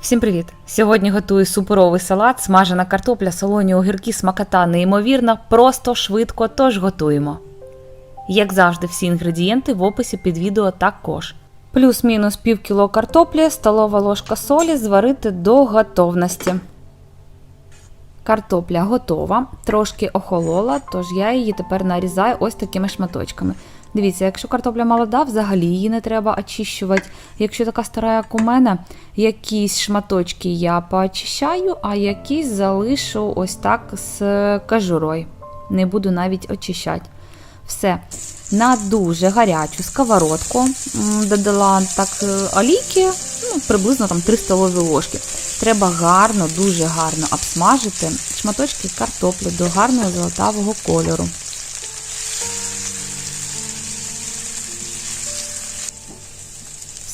Всім привіт! Сьогодні готую суперовий салат, смажена картопля, солоні огірки, смакота неймовірна, просто швидко, тож готуємо. Як завжди, всі інгредієнти в описі під відео також. Плюс-мінус пів кіло картоплі, столова ложка солі зварити до готовності. Картопля готова, трошки охолола, тож я її тепер нарізаю ось такими шматочками. Дивіться, якщо картопля молода, взагалі її не треба очищувати. Якщо така стара, як у мене, якісь шматочки я поочищаю, а якісь залишу ось так з кожурою. Не буду навіть очищати. Все. На дуже гарячу сковородку додала так е, олійки, ну, приблизно там 3 столові ложки. Треба гарно, дуже гарно обсмажити шматочки картоплі до гарного золотавого кольору.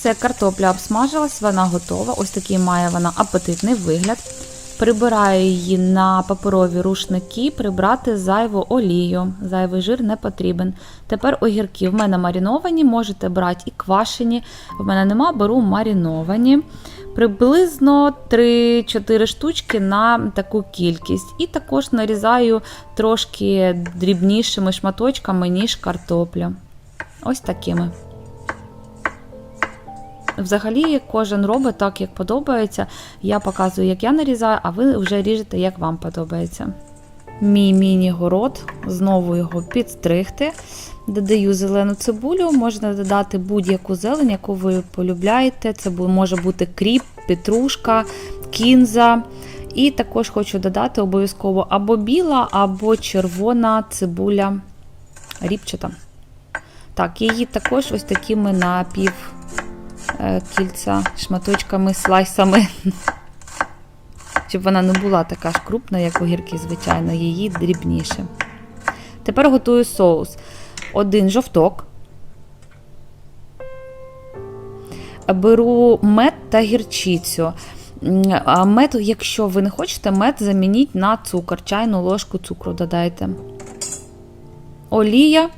Все, картопля обсмажилась, вона готова. Ось такий має вона апетитний вигляд. Прибираю її на паперові рушники, прибрати зайву олію. Зайвий жир не потрібен. Тепер огірки в мене мариновані, можете брати і квашені. В мене нема, беру мариновані. Приблизно 3-4 штучки на таку кількість. І також нарізаю трошки дрібнішими шматочками, ніж картоплю. Ось такими. Взагалі, кожен робить так, як подобається. Я показую, як я нарізаю, а ви вже ріжете, як вам подобається. Мій міні-город, знову його підстригти. Додаю зелену цибулю, можна додати будь-яку зелень, яку ви полюбляєте. Це може бути кріп, петрушка, кінза. І також хочу додати обов'язково або біла, або червона цибуля ріпчата. Так, її також ось такими напів кільця шматочками, слайсами. Щоб вона не була така ж крупна, як огірки, звичайно, її дрібніше. Тепер готую соус. Один жовток. Беру мед та гірчицю. А мед, якщо ви не хочете, мед замініть на цукор. Чайну ложку цукру додайте. Олія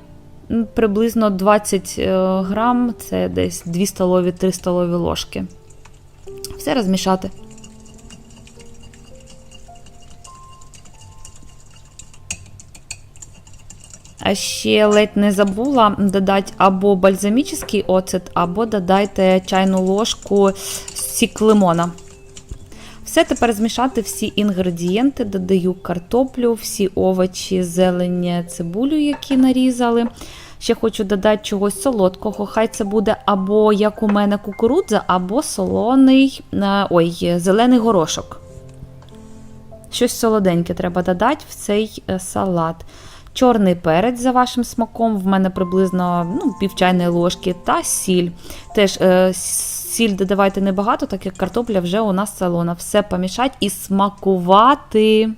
приблизно 20 е, грам, це десь 2 столові 3 столові ложки. Все розмішати. А ще ледь не забула додати або бальзамічний оцет, або додайте чайну ложку сік лимона. Все тепер змішати всі інгредієнти, додаю картоплю, всі овочі, зелень, цибулю, які нарізали. Ще хочу додати чогось солодкого. Хай це буде або як у мене кукурудза, або солоний, е, ой, зелений горошок. Щось солоденьке треба додати в цей е, салат. Чорний перець за вашим смаком, в мене приблизно ну, пів ложки, та сіль. Теж е, сіль додавайте небагато, так як картопля вже у нас солона. Все помішать і смакувати.